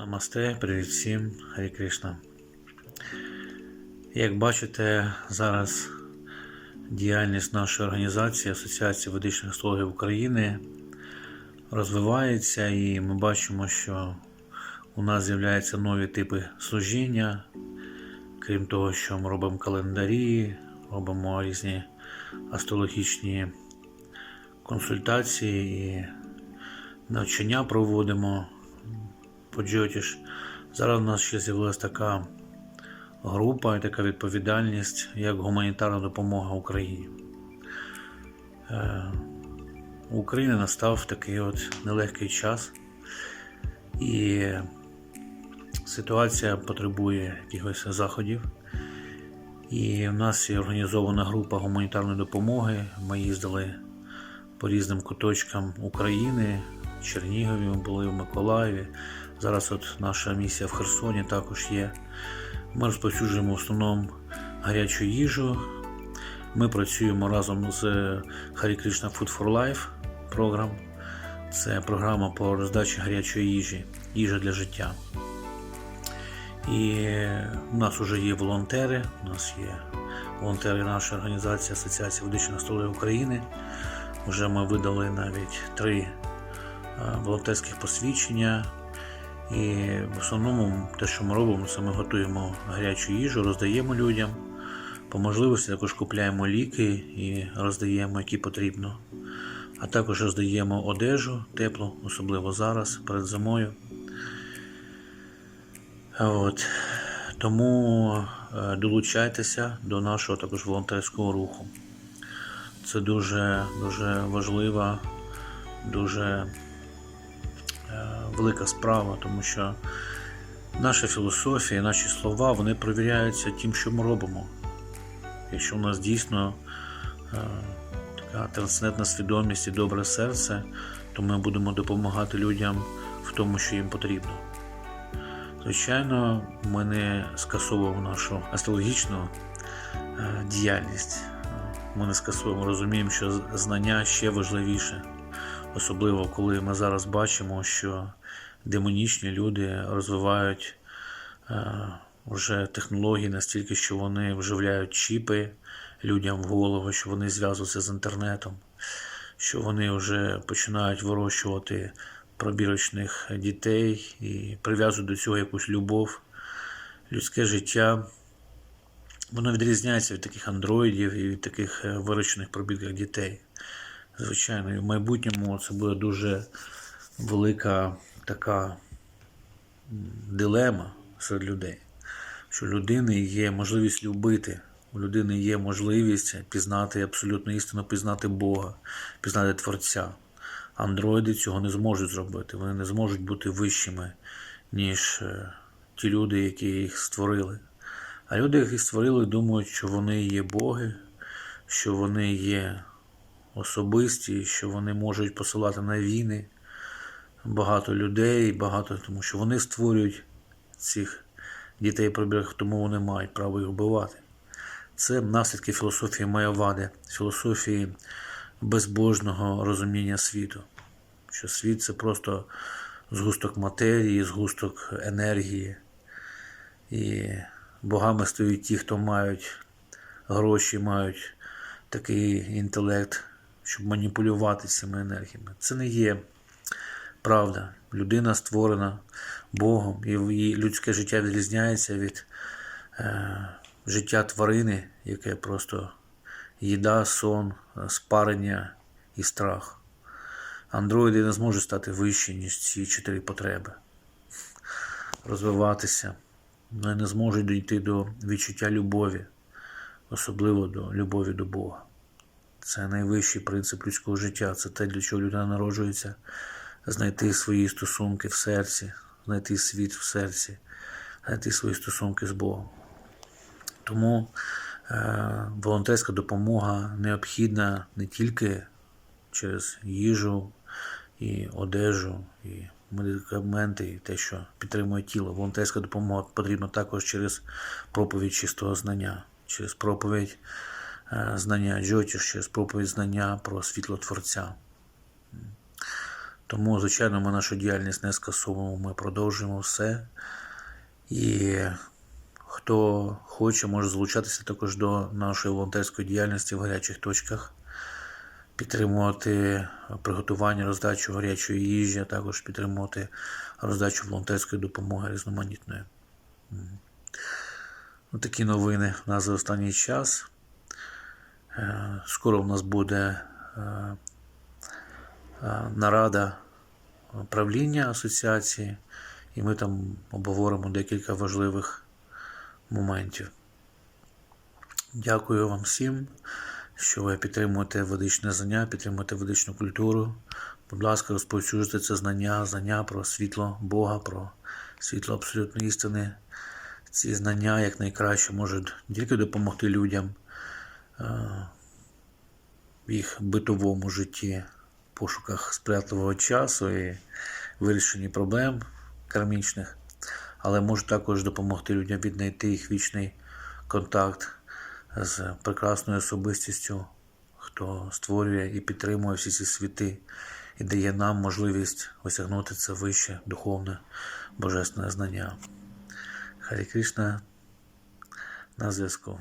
Намасте, привіт всім, Харі Кришна. Як бачите, зараз діяльність нашої організації Асоціації ведичних астрологів України розвивається, і ми бачимо, що у нас з'являються нові типи служіння. Крім того, що ми робимо календарі, робимо різні астрологічні консультації і навчання проводимо по. Зараз у нас ще з'явилася така група і така відповідальність, як гуманітарна допомога Україні. Е, У Україні настав такий от нелегкий час, і ситуація потребує якихось заходів. І в нас є організована група гуманітарної допомоги. Ми їздили по різним куточкам України, Чернігові, ми були в Миколаєві. Зараз от наша місія в Херсоні також є. Ми розповсюджуємо в основному гарячу їжу. Ми працюємо разом з Harry Krishna Food for Life програм. Це програма по роздачі гарячої їжі, їжа для життя. І у нас вже є волонтери. У нас є волонтери нашої організації Асоціації ведичних астрологів України. Вже ми видали навіть три е, волонтерських посвідчення. І в основному те, що ми робимо, це ми готуємо гарячу їжу, роздаємо людям. По можливості також купляємо ліки і роздаємо, які потрібно. А також роздаємо одежу теплу, особливо зараз, перед зимою. От. Тому е, долучайтеся до нашого також волонтерського руху. Це дуже, дуже важлива, дуже велика справа, тому що наша філософія, наші слова вони перевіряються тим, що ми робимо. Якщо у нас дійсно е, така трансцендентна свідомість і добре серце, то ми будемо допомагати людям в тому, що їм потрібно. Звичайно, ми не скасовуємо нашу астрологічну е, діяльність. Ми не скасуємо, розуміємо, що знання ще важливіше, особливо коли ми зараз бачимо, що демонічні люди розвивають е, вже технології настільки, що вони вживляють чіпи людям в голову, що вони зв'язуються з інтернетом, що вони вже починають вирощувати пробірочних дітей і прив'язують до цього якусь любов. Людське життя воно відрізняється від таких андроїдів і від таких е, вирощених пробірках дітей. Звичайно, і в майбутньому це буде дуже велика така дилема серед людей, що у людини є можливість любити, у людини є можливість пізнати абсолютну істину, пізнати Бога, пізнати Творця. Андроїди цього не зможуть зробити. Вони не зможуть бути вищими, ніж е, ті люди, які їх створили. А люди, які створили, думають, що вони є Боги, що вони є особисті, що вони можуть посилати на війни багато людей, багато, тому що вони створюють цих дітей пробіг, тому вони мають право їх вбивати. Це наслідки філософії Майавади, філософії безбожного розуміння світу. Що світ це просто згусток матерії, згусток енергії. І богами стають ті, хто мають гроші, мають такий інтелект, щоб маніпулювати цими енергіями. Це не є правда. Людина створена Богом, і її людське життя відрізняється від е, життя тварини, яке просто їда, сон, спарення і страх. Андроїди не зможуть стати вищі, ніж ці чотири потреби. Розвиватися. Вони не зможуть дійти до відчуття любові, особливо до любові до Бога. Це найвищий принцип людського життя. Це те, для чого людина народжується, знайти свої стосунки в серці, знайти світ в серці, знайти свої стосунки з Богом. Тому е, волонтерська допомога необхідна не тільки через їжу і одежу, і медикаменти, і те, що підтримує тіло. Волонтерська допомога потрібна також через проповідь чистого знання, через проповідь знання Джотіш, через проповідь знання про світло Творця. Тому, звичайно, ми нашу діяльність не скасовуємо, ми продовжуємо все. І хто хоче, може залучатися також до нашої волонтерської діяльності в гарячих точках, підтримувати приготування, роздачу гарячої їжі, а також підтримувати роздачу волонтерської допомоги різноманітної. Ну, такі новини в нас за останній час. Е, Скоро в нас буде е, е, нарада правління асоціації, і ми там обговоримо декілька важливих моментів. Дякую вам всім, що ви підтримуєте ведичне знання, підтримуєте ведичну культуру. Будь ласка, розповсюджуйте це знання, знання про світло Бога, про світло абсолютної істини. Ці знання якнайкраще можуть тільки допомогти людям в їх битовому житті, пошуках сприятливого часу і вирішенні проблем кармічних, але можуть також допомогти людям віднайти їх вічний контакт з прекрасною особистістю, хто створює і підтримує всі ці світи і дає нам можливість осягнути це вище духовне божественне знання. Харі Кришна на зв'язку.